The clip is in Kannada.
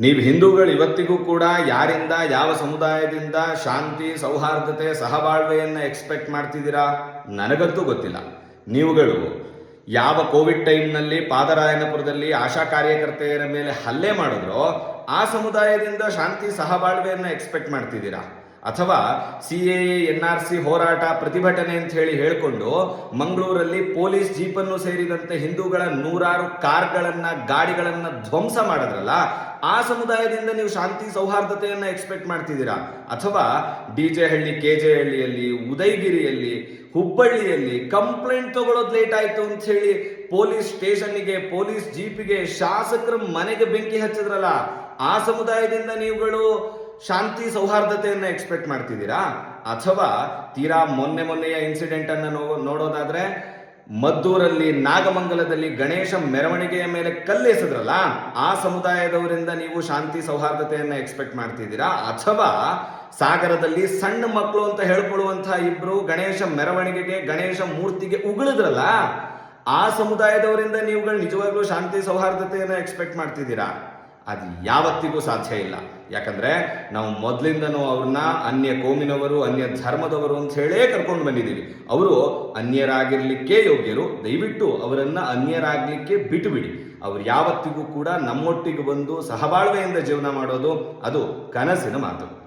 ನೀವು ಹಿಂದೂಗಳು ಇವತ್ತಿಗೂ ಕೂಡ ಯಾರಿಂದ, ಯಾವ ಸಮುದಾಯದಿಂದ ಶಾಂತಿ, ಸೌಹಾರ್ದತೆ, ಸಹಬಾಳ್ವೆಯನ್ನು ಎಕ್ಸ್ಪೆಕ್ಟ್ ಮಾಡ್ತಿದ್ದೀರಾ? ನನಗಂತೂ ಗೊತ್ತಿಲ್ಲ. ನೀವುಗಳು ಯಾವ ಕೋವಿಡ್ ಟೈಮ್ನಲ್ಲಿ ಪಾದರಾಯನಪುರದಲ್ಲಿ ಆಶಾ ಕಾರ್ಯಕರ್ತೆಯರ ಮೇಲೆ ಹಲ್ಲೆ ಮಾಡಿದ್ರೋ, ಆ ಸಮುದಾಯದಿಂದ ಶಾಂತಿ, ಸಹಬಾಳ್ವೆಯನ್ನು ಎಕ್ಸ್ಪೆಕ್ಟ್ ಮಾಡ್ತಿದ್ದೀರಾ? ಅಥವಾ C A N R C ಹೋರಾಟ ಪ್ರತಿಭಟನೆ ಅಂತ ಹೇಳಿ ಹೇಳ್ಕೊಂಡು ಮಂಗಳೂರಲ್ಲಿ ಪೊಲೀಸ್ ಜೀಪನ್ನು ಸೇರಿದಂತೆ ಹಿಂದೂಗಳ ನೂರಾರು ಕಾರ್ಗಳನ್ನ, ಗಾಡಿಗಳನ್ನ ಧ್ವಂಸ ಮಾಡಿದ್ರಲ್ಲ, ಆ ಸಮುದಾಯದಿಂದ ನೀವು ಶಾಂತಿ ಸೌಹಾರ್ದತೆಯನ್ನು ಎಕ್ಸ್ಪೆಕ್ಟ್ ಮಾಡ್ತಿದ್ದೀರಾ? ಅಥವಾ D J Halli, K J ಹಳ್ಳಿಯಲ್ಲಿ, ಉದಯಗಿರಿಯಲ್ಲಿ, ಹುಬ್ಬಳ್ಳಿಯಲ್ಲಿ ಕಂಪ್ಲೇಂಟ್ ತಗೊಳ್ಳೋದು ಲೇಟ್ ಆಯ್ತು ಅಂತ ಹೇಳಿ ಪೊಲೀಸ್ ಸ್ಟೇಷನ್ನಿಗೆ, ಪೊಲೀಸ್ ಜೀಪಿಗೆ ಶಾಸಕರ ಮನೆಗೆ ಬೆಂಕಿ ಹಚ್ಚಿದ್ರಲ್ಲ, ಆ ಸಮುದಾಯದಿಂದ ನೀವುಗಳು ಶಾಂತಿ ಸೌಹಾರ್ದತೆಯನ್ನು ಎಕ್ಸ್ಪೆಕ್ಟ್ ಮಾಡ್ತಿದ್ದೀರಾ? ಅಥವಾ ತೀರಾ ಮೊನ್ನೆ ಮೊನ್ನೆಯ ಇನ್ಸಿಡೆಂಟ್ ಅನ್ನು ನೋಡೋದಾದ್ರೆ ಮದ್ದೂರಲ್ಲಿ ನಾಗಮಂಗಲದಲ್ಲಿ ಗಣೇಶ ಮೆರವಣಿಗೆಯ ಮೇಲೆ ಕಲ್ಲೆಸೆದ್ರಲ್ಲ, ಆ ಸಮುದಾಯದವರಿಂದ ನೀವು ಶಾಂತಿ ಸೌಹಾರ್ದತೆಯನ್ನು ಎಕ್ಸ್ಪೆಕ್ಟ್ ಮಾಡ್ತಿದ್ದೀರಾ? ಅಥವಾ ಸಾಗರದಲ್ಲಿ ಸಣ್ಣ ಮಕ್ಕಳು ಅಂತ ಹೇಳ್ಕೊಳ್ಳುವಂತಹ ಇಬ್ರು ಗಣೇಶ ಮೆರವಣಿಗೆಗೆ, ಗಣೇಶ ಮೂರ್ತಿಗೆ ಉಗುಳಿದ್ರಲ್ಲ, ಆ ಸಮುದಾಯದವರಿಂದ ನೀವುಗಳು ನಿಜವಾಗ್ಲೂ ಶಾಂತಿ ಸೌಹಾರ್ದತೆಯನ್ನು ಎಕ್ಸ್ಪೆಕ್ಟ್ ಮಾಡ್ತಿದ್ದೀರಾ? ಅದು ಯಾವತ್ತಿಗೂ ಸಾಧ್ಯ ಇಲ್ಲ. ಯಾಕಂದ್ರೆ ನಾವು ಮೊದಲಿಂದನೂ ಅವ್ರನ್ನ ಅನ್ಯ ಕೋಮಿನವರು, ಅನ್ಯ ಧರ್ಮದವರು ಅಂತ ಹೇಳೇ ಕರ್ಕೊಂಡು ಬಂದಿದ್ದೀವಿ. ಅವರು ಅನ್ಯರಾಗಿರಲಿಕ್ಕೆ ಯೋಗ್ಯರು. ದಯವಿಟ್ಟು ಅವರನ್ನು ಅನ್ಯರಾಗಲಿಕ್ಕೆ ಬಿಟ್ಟುಬಿಡಿ ಅವ್ರು ಯಾವತ್ತಿಗೂ ಕೂಡ ನಮ್ಮೊಟ್ಟಿಗೆ ಬಂದು ಸಹಬಾಳ್ವೆಯಿಂದ ಜೀವನ ಮಾಡೋದು, ಅದು ಕನಸಿನ ಮಾತು.